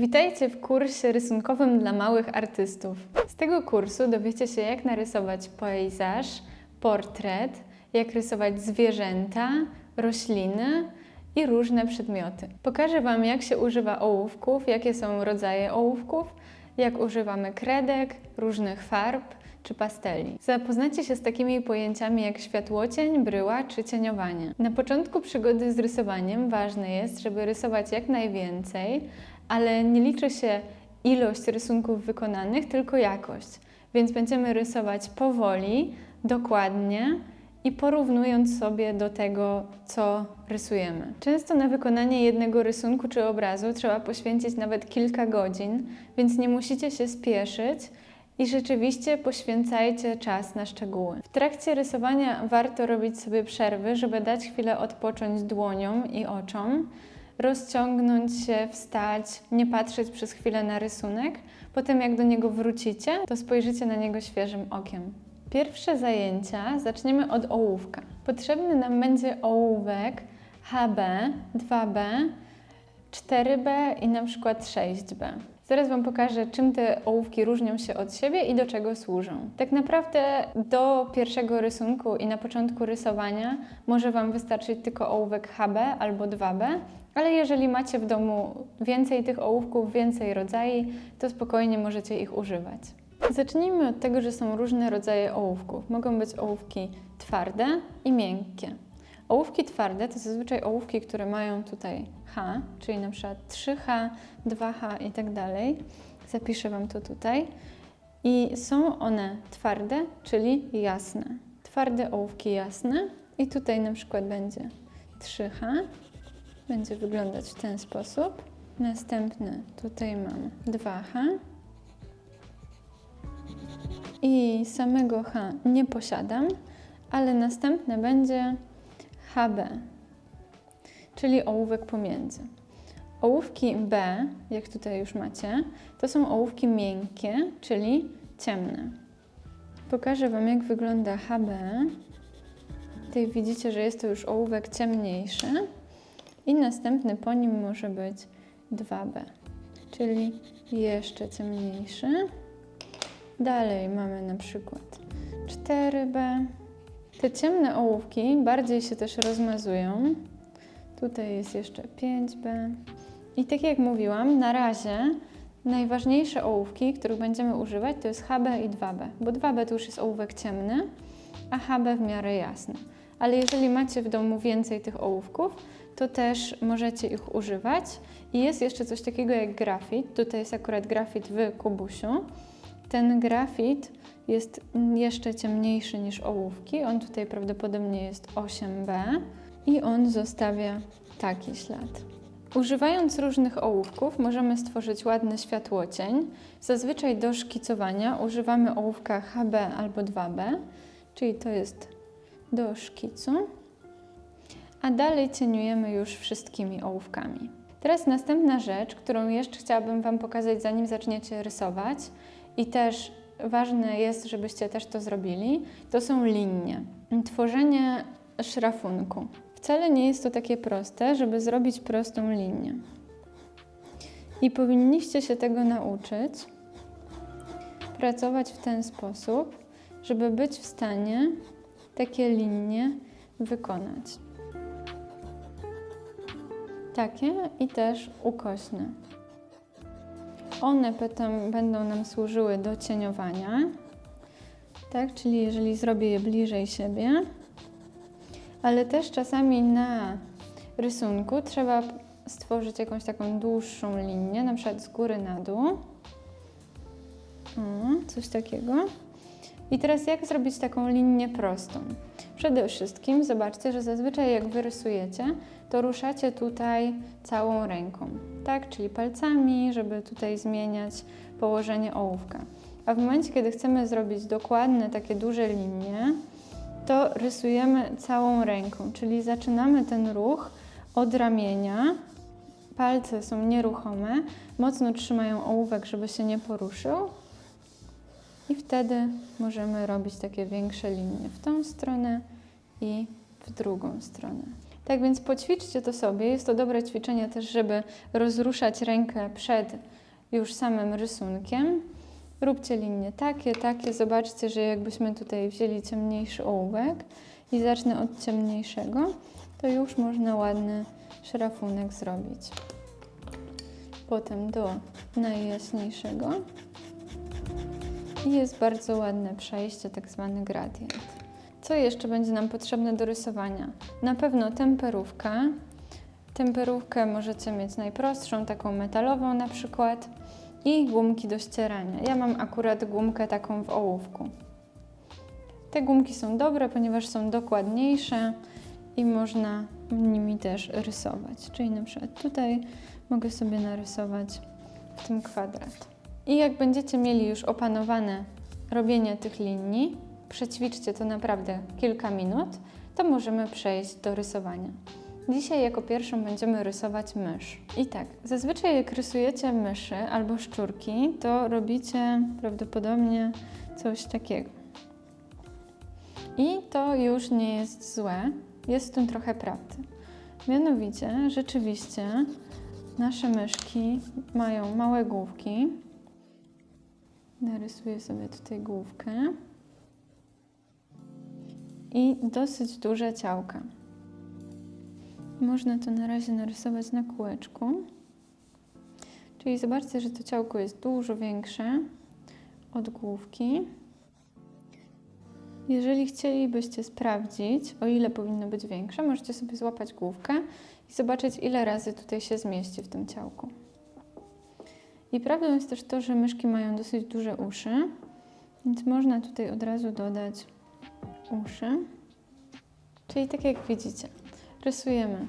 Witajcie w kursie rysunkowym dla małych artystów. Z tego kursu dowiecie się, jak narysować pejzaż, portret, jak rysować zwierzęta, rośliny i różne przedmioty. Pokażę Wam, jak się używa ołówków, jakie są rodzaje ołówków, jak używamy kredek, różnych farb czy pasteli. Zapoznacie się z takimi pojęciami jak światłocień, bryła czy cieniowanie. Na początku przygody z rysowaniem ważne jest, żeby rysować jak najwięcej, ale nie liczy się ilość rysunków wykonanych, tylko jakość. Więc będziemy rysować powoli, dokładnie i porównując sobie do tego, co rysujemy. Często na wykonanie jednego rysunku czy obrazu trzeba poświęcić nawet kilka godzin, więc nie musicie się spieszyć i rzeczywiście poświęcajcie czas na szczegóły. W trakcie rysowania warto robić sobie przerwy, żeby dać chwilę odpocząć dłoniom i oczom, rozciągnąć się, wstać, nie patrzeć przez chwilę na rysunek. Potem, jak do niego wrócicie, to spojrzycie na niego świeżym okiem. Pierwsze zajęcia zaczniemy od ołówka. Potrzebny nam będzie ołówek HB, 2B, 4B i na przykład 6B. Zaraz Wam pokażę, czym te ołówki różnią się od siebie i do czego służą. Tak naprawdę do pierwszego rysunku i na początku rysowania może Wam wystarczyć tylko ołówek HB albo 2B, ale jeżeli macie w domu więcej tych ołówków, więcej rodzajów, to spokojnie możecie ich używać. Zacznijmy od tego, że są różne rodzaje ołówków. Mogą być ołówki twarde i miękkie. Ołówki twarde to zazwyczaj ołówki, które mają tutaj H, czyli na przykład 3H, 2H i tak dalej. Zapiszę Wam to tutaj. I są one twarde, czyli jasne. Twarde ołówki jasne i tutaj na przykład będzie 3H. Będzie wyglądać w ten sposób. Następny tutaj mam 2H. I samego H nie posiadam, ale następne będzie HB, czyli ołówek pomiędzy. Ołówki B, jak tutaj już macie, to są ołówki miękkie, czyli ciemne. Pokażę Wam, jak wygląda HB. Tutaj widzicie, że jest to już ołówek ciemniejszy. I następny po nim może być 2B, czyli jeszcze ciemniejszy. Dalej mamy na przykład 4B. Te ciemne ołówki bardziej się też rozmazują. Tutaj jest jeszcze 5B. I tak jak mówiłam, na razie najważniejsze ołówki, których będziemy używać, to jest HB i 2B, bo 2B to już jest ołówek ciemny, a HB w miarę jasny. Ale jeżeli macie w domu więcej tych ołówków, to też możecie ich używać. I jest jeszcze coś takiego jak grafit. Tutaj jest akurat grafit w kubusiu. Ten grafit jest jeszcze ciemniejszy niż ołówki. On tutaj prawdopodobnie jest 8B i on zostawia taki ślad. Używając różnych ołówków możemy stworzyć ładny światłocień. Zazwyczaj do szkicowania używamy ołówka HB albo 2B, czyli to jest do szkicu. A dalej cieniujemy już wszystkimi ołówkami. Teraz następna rzecz, którą jeszcze chciałabym Wam pokazać, zanim zaczniecie rysować, i też ważne jest, żebyście też to zrobili, to są linie. Tworzenie szrafunku. Wcale nie jest to takie proste, żeby zrobić prostą linię. I powinniście się tego nauczyć, pracować w ten sposób, żeby być w stanie takie linie wykonać. Takie i też ukośne. One potem będą nam służyły do cieniowania. Tak, czyli jeżeli zrobię je bliżej siebie, ale też czasami na rysunku trzeba stworzyć jakąś taką dłuższą linię, na przykład z góry na dół. O, coś takiego. I teraz jak zrobić taką linię prostą? Przede wszystkim zobaczcie, że zazwyczaj jak wyrysujecie, to ruszacie tutaj całą ręką, tak? Czyli palcami, żeby tutaj zmieniać położenie ołówka. A w momencie, kiedy chcemy zrobić dokładne takie duże linie, to rysujemy całą ręką, czyli zaczynamy ten ruch od ramienia. Palce są nieruchome, mocno trzymają ołówek, żeby się nie poruszył. I wtedy możemy robić takie większe linie w tą stronę i w drugą stronę. Tak więc poćwiczcie to sobie. Jest to dobre ćwiczenie też, żeby rozruszać rękę przed już samym rysunkiem. Róbcie linie takie, takie. Zobaczcie, że jakbyśmy tutaj wzięli ciemniejszy ołówek i zacznę od ciemniejszego, to już można ładny szrafunek zrobić. Potem do najjaśniejszego. I jest bardzo ładne przejście, tak zwany gradient. Co jeszcze będzie nam potrzebne do rysowania? Na pewno temperówka. Temperówkę możecie mieć najprostszą, taką metalową na przykład. I gumki do ścierania. Ja mam akurat gumkę taką w ołówku. Te gumki są dobre, ponieważ są dokładniejsze i można nimi też rysować. Czyli na przykład tutaj mogę sobie narysować w tym kwadrat. I jak będziecie mieli już opanowane robienie tych linii, przećwiczcie to naprawdę kilka minut, to możemy przejść do rysowania. Dzisiaj jako pierwszą będziemy rysować mysz. I tak, zazwyczaj jak rysujecie myszy albo szczurki, to robicie prawdopodobnie coś takiego. I to już nie jest złe, jest w tym trochę prawdy. Mianowicie, rzeczywiście, nasze myszki mają małe główki. Narysuję sobie tutaj główkę. I dosyć duże ciałka. Można to na razie narysować na kółeczku. Czyli zobaczcie, że to ciałko jest dużo większe od główki. Jeżeli chcielibyście sprawdzić, o ile powinno być większe, możecie sobie złapać główkę i zobaczyć, ile razy tutaj się zmieści w tym ciałku. I prawdą jest też to, że myszki mają dosyć duże uszy, więc można tutaj od razu dodać uszy. Czyli tak jak widzicie, rysujemy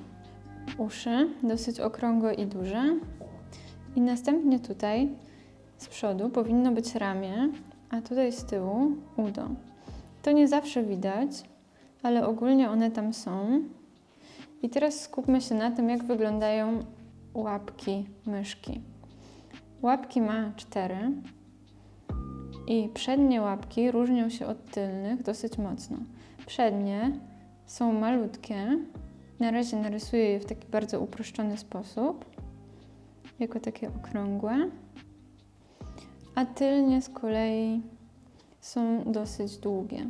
uszy, dosyć okrągłe i duże. I następnie tutaj z przodu powinno być ramię, a tutaj z tyłu udo. To nie zawsze widać, ale ogólnie one tam są. I teraz skupmy się na tym, jak wyglądają łapki myszki. Łapki ma cztery i przednie łapki różnią się od tylnych dosyć mocno. Przednie są malutkie. Na razie narysuję je w taki bardzo uproszczony sposób, jako takie okrągłe. A tylnie z kolei są dosyć długie.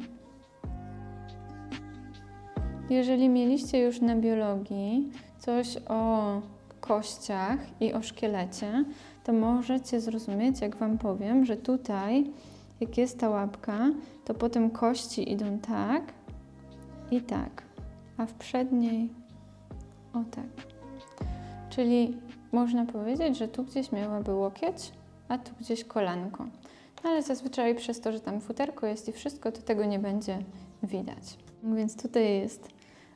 Jeżeli mieliście już na biologii coś o kościach i o szkielecie, to możecie zrozumieć, jak Wam powiem, że tutaj, jak jest ta łapka, to potem kości idą tak i tak, a w przedniej o tak. Czyli można powiedzieć, że tu gdzieś miałaby łokieć, a tu gdzieś kolanko. No ale zazwyczaj przez to, że tam futerko jest i wszystko, to tego nie będzie widać. Więc tutaj jest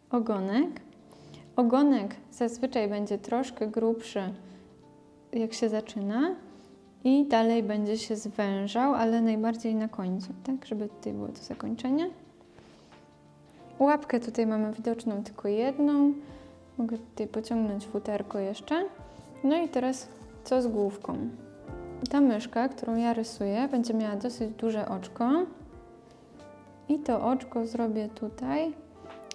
ogonek. Ogonek zazwyczaj będzie troszkę grubszy, jak się zaczyna, i dalej będzie się zwężał, ale najbardziej na końcu, tak, żeby tutaj było to zakończenie. Łapkę tutaj mamy widoczną tylko jedną. Mogę tutaj pociągnąć futerko jeszcze. No i teraz co z główką? Ta myszka, którą ja rysuję, będzie miała dosyć duże oczko. I to oczko zrobię tutaj,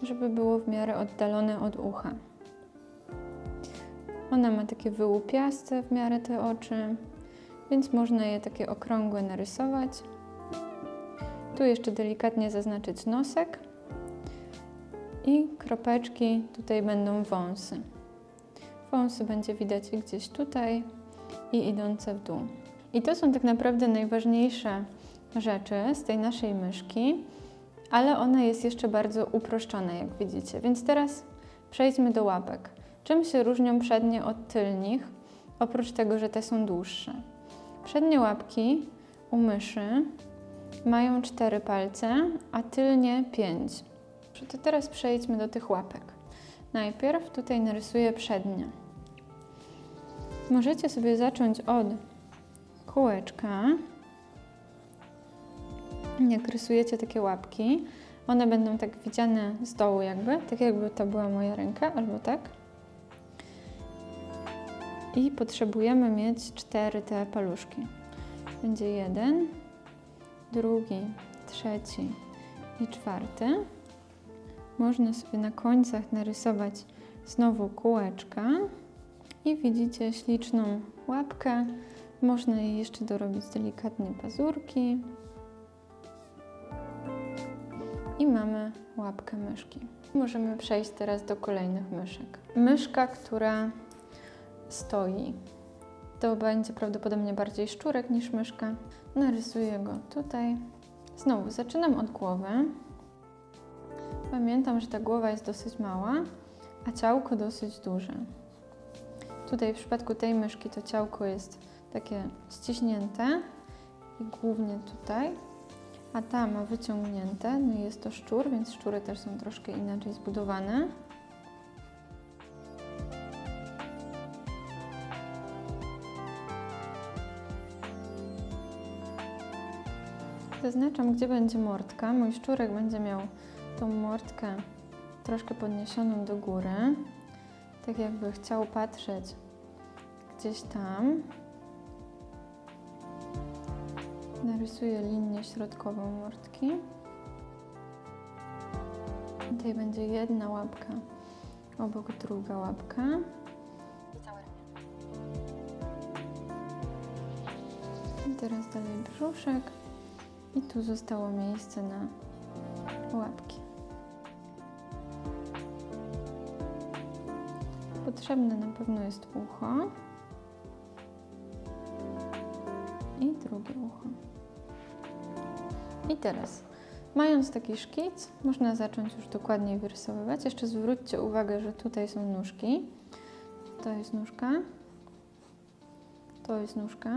żeby było w miarę oddalone od ucha. Ona ma takie wyłupiaste w miarę te oczy, więc można je takie okrągłe narysować. Tu jeszcze delikatnie zaznaczyć nosek. I kropeczki, tutaj będą wąsy. Wąsy będzie widać gdzieś tutaj i idące w dół. I to są tak naprawdę najważniejsze rzeczy z tej naszej myszki, ale ona jest jeszcze bardzo uproszczona, jak widzicie. Więc teraz przejdźmy do łapek. Czym się różnią przednie od tylnych, oprócz tego, że te są dłuższe? Przednie łapki u myszy mają cztery palce, a tylnie pięć. To teraz przejdźmy do tych łapek. Najpierw tutaj narysuję przednie. Możecie sobie zacząć od kółeczka. Jak rysujecie takie łapki, one będą tak widziane z dołu jakby, tak jakby to była moja ręka, albo tak. I potrzebujemy mieć cztery te paluszki. Będzie jeden, drugi, trzeci i czwarty. Można sobie na końcach narysować znowu kółeczka i widzicie śliczną łapkę. Można jej jeszcze dorobić delikatnie pazurki. I mamy łapkę myszki. Możemy przejść teraz do kolejnych myszek. Myszka, która stoi. To będzie prawdopodobnie bardziej szczurek niż myszka. Narysuję go tutaj. Znowu zaczynam od głowy. Pamiętam, że ta głowa jest dosyć mała, a ciałko dosyć duże. Tutaj w przypadku tej myszki to ciałko jest takie ściśnięte i głównie tutaj, a ta ma wyciągnięte. No i jest to szczur, więc szczury też są troszkę inaczej zbudowane. Zaznaczam, gdzie będzie mordka. Mój szczurek będzie miał tą mordkę troszkę podniesioną do góry, tak jakby chciał patrzeć gdzieś tam. Narysuję linię środkową mordki. Tutaj będzie jedna łapka, obok druga łapka. I teraz dalej brzuszek. I tu zostało miejsce na łapki. Potrzebne na pewno jest ucho i drugie ucho. I teraz, mając taki szkic, można zacząć już dokładniej wyrysowywać. Jeszcze zwróćcie uwagę, że tutaj są nóżki. To jest nóżka, to jest nóżka,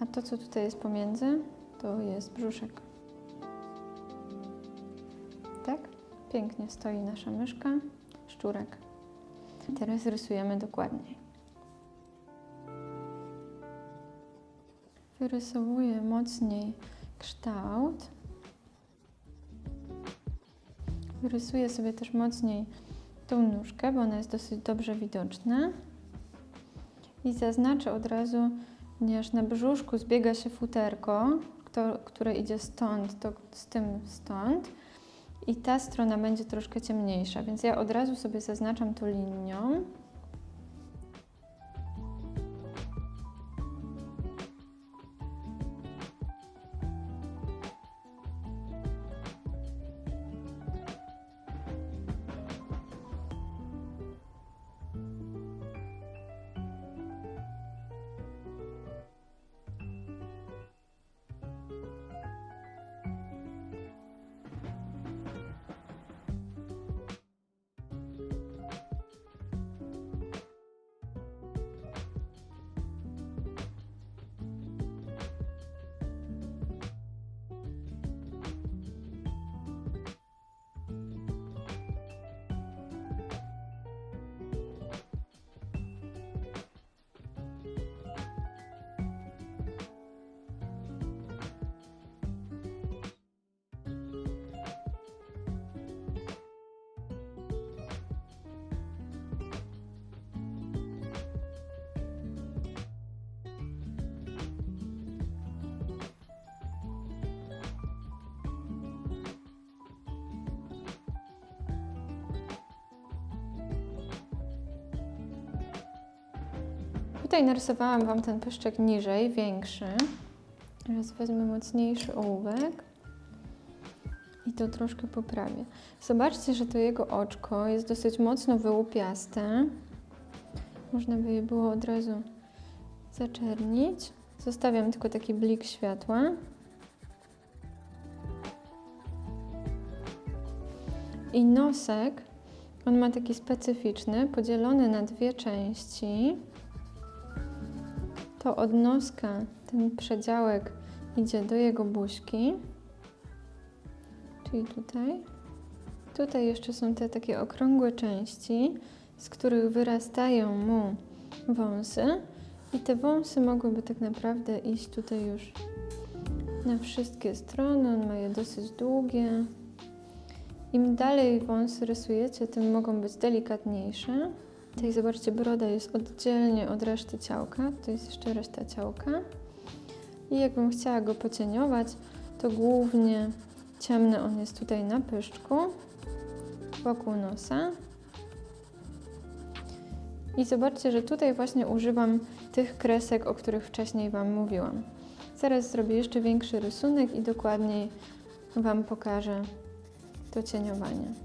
a to, co tutaj jest pomiędzy, to jest brzuszek. Tak? Pięknie stoi nasza myszka, szczurek. Teraz rysujemy dokładniej. Wyrysowuję mocniej kształt. Wyrysuję sobie też mocniej tą nóżkę, bo ona jest dosyć dobrze widoczna. I zaznaczę od razu, ponieważ na brzuszku zbiega się futerko, to, które idzie stąd, to z tym stąd. I ta strona będzie troszkę ciemniejsza, więc ja od razu sobie zaznaczam to linią. Tutaj narysowałam Wam ten pyszczek niżej, większy. Teraz wezmę mocniejszy ołówek i to troszkę poprawię. Zobaczcie, że to jego oczko jest dosyć mocno wyłupiaste. Można by je było od razu zaczernić. Zostawiam tylko taki blik światła. I nosek, on ma taki specyficzny, podzielony na dwie części to od noska ten przedziałek idzie do jego buźki, czyli tutaj. Tutaj jeszcze są te takie okrągłe części, z których wyrastają mu wąsy i te wąsy mogłyby tak naprawdę iść tutaj już na wszystkie strony. On ma je dosyć długie. Im dalej wąsy rysujecie, tym mogą być delikatniejsze. Tutaj zobaczcie, broda jest oddzielnie od reszty ciałka. To jest jeszcze reszta ciałka. I jakbym chciała go pocieniować, to głównie ciemny on jest tutaj na pyszczku. wokół nosa. I zobaczcie, że tutaj właśnie używam tych kresek, o których wcześniej Wam mówiłam. Zaraz zrobię jeszcze większy rysunek i dokładniej Wam pokażę to cieniowanie.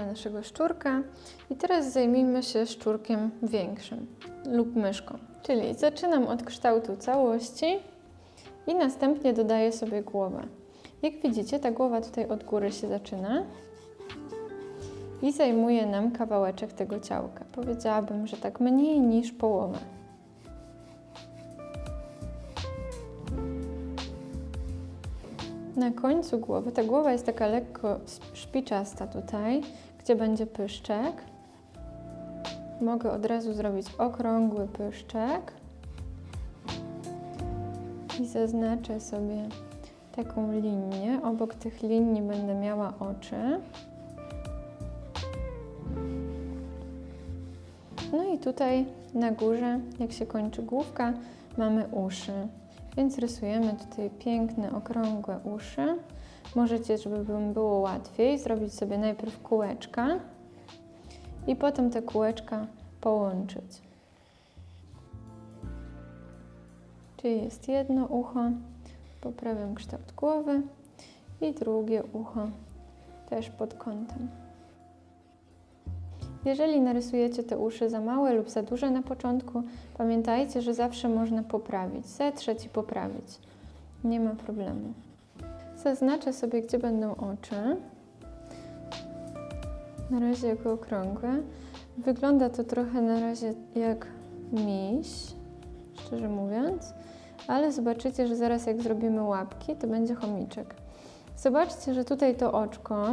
Mamy naszego szczurka i teraz zajmijmy się szczurkiem większym lub myszką. Czyli zaczynam od kształtu całości i następnie dodaję sobie głowę. Jak widzicie, ta głowa tutaj od góry się zaczyna i zajmuje nam kawałeczek tego ciałka. Powiedziałabym, że tak mniej niż połowę. Na końcu głowy, ta głowa jest taka lekko szpiczasta tutaj, gdzie będzie pyszczek. Mogę od razu zrobić okrągły pyszczek. I zaznaczę sobie taką linię. Obok tych linii będę miała oczy. No i tutaj na górze, jak się kończy główka, mamy uszy. Więc rysujemy tutaj piękne, okrągłe uszy. Możecie, żeby Wam było łatwiej, zrobić sobie najpierw kółeczka i potem te kółeczka połączyć. Czyli jest jedno ucho, poprawiam kształt głowy i drugie ucho też pod kątem. Jeżeli narysujecie te uszy za małe lub za duże na początku, pamiętajcie, że zawsze można poprawić, zetrzeć i poprawić. Nie ma problemu. Zaznaczę sobie, gdzie będą oczy. Na razie jako okrągłe. Wygląda to trochę na razie jak miś, szczerze mówiąc, ale zobaczycie, że zaraz jak zrobimy łapki, to będzie chomiczek. Zobaczcie, że tutaj to oczko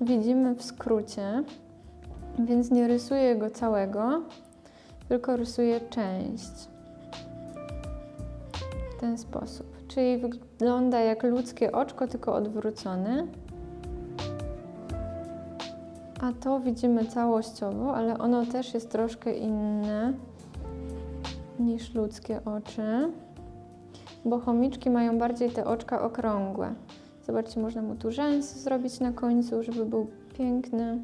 widzimy w skrócie, więc nie rysuję go całego, tylko rysuję część. W ten sposób. Czyli wygląda jak ludzkie oczko, tylko odwrócone. A to widzimy całościowo, ale ono też jest troszkę inne niż ludzkie oczy, bo chomiczki mają bardziej te oczka okrągłe. Zobaczcie, można mu tu rzęsy zrobić na końcu, żeby był piękny.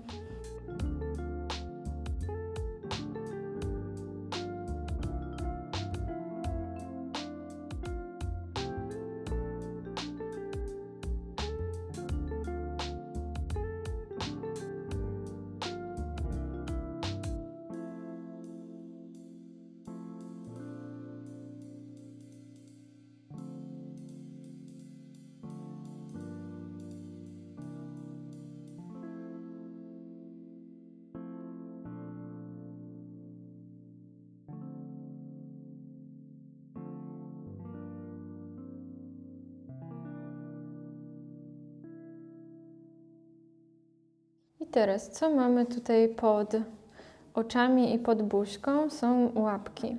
Teraz, co mamy tutaj pod oczami i pod buźką? Są łapki.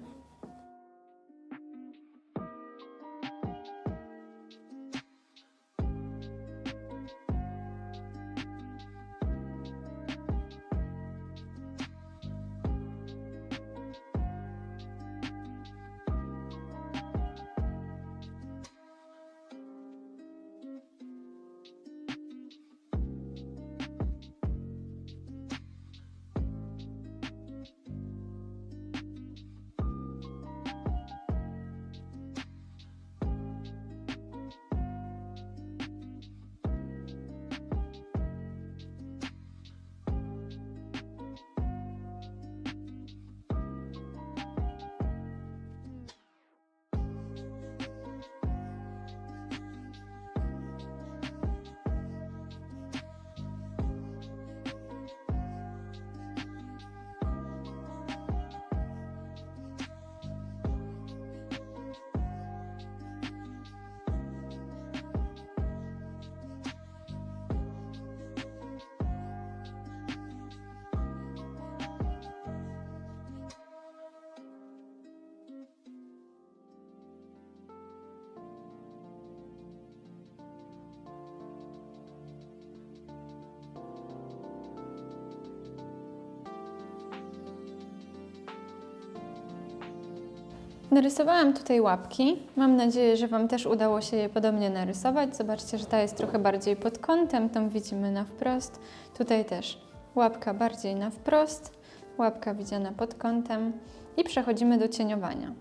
Narysowałam tutaj łapki. Mam nadzieję, że Wam też udało się je podobnie narysować. Zobaczcie, że ta jest trochę bardziej pod kątem, tą widzimy na wprost. Tutaj też łapka bardziej na wprost, łapka widziana pod kątem. I przechodzimy do cieniowania.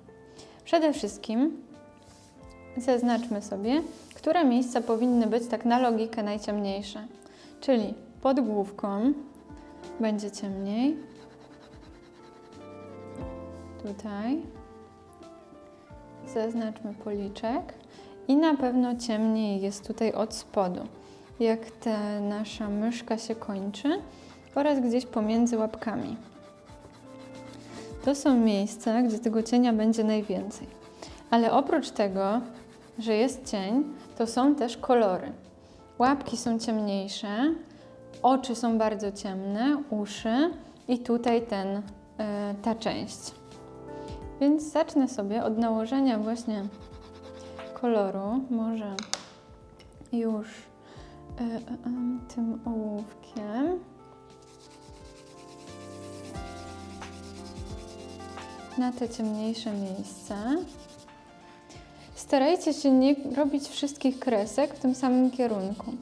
Przede wszystkim zaznaczmy sobie, które miejsca powinny być tak na logikę najciemniejsze. Czyli pod główką będzie ciemniej. Tutaj zaznaczmy policzek i na pewno ciemniej jest tutaj od spodu, jak ta nasza myszka się kończy oraz gdzieś pomiędzy łapkami. To są miejsca, gdzie tego cienia będzie najwięcej. Ale oprócz tego, że jest cień, to są też kolory. Łapki są ciemniejsze, oczy są bardzo ciemne, uszy i tutaj ten, y, ta część. Więc zacznę sobie od nałożenia właśnie koloru, może już y, y, y, tym ołówkiem. Na te ciemniejsze miejsca. Starajcie się nie robić wszystkich kresek w tym samym kierunku.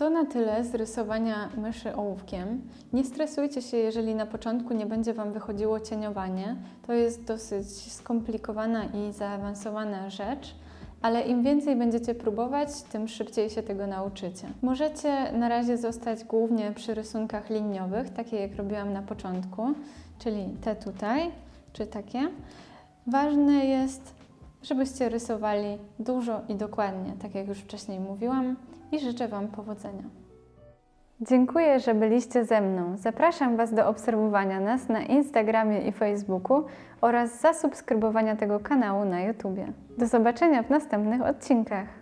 To na tyle z rysowania myszy ołówkiem. Nie stresujcie się, jeżeli na początku nie będzie Wam wychodziło cieniowanie. To jest dosyć skomplikowana i zaawansowana rzecz, ale im więcej będziecie próbować, tym szybciej się tego nauczycie. Możecie na razie zostać głównie przy rysunkach liniowych, takie jak robiłam na początku, czyli te tutaj, czy takie. Ważne jest, żebyście rysowali dużo i dokładnie, tak jak już wcześniej mówiłam, i życzę Wam powodzenia. Dziękuję, że byliście ze mną. Zapraszam Was do obserwowania nas na Instagramie i Facebooku oraz zasubskrybowania tego kanału na YouTube. Do zobaczenia w następnych odcinkach.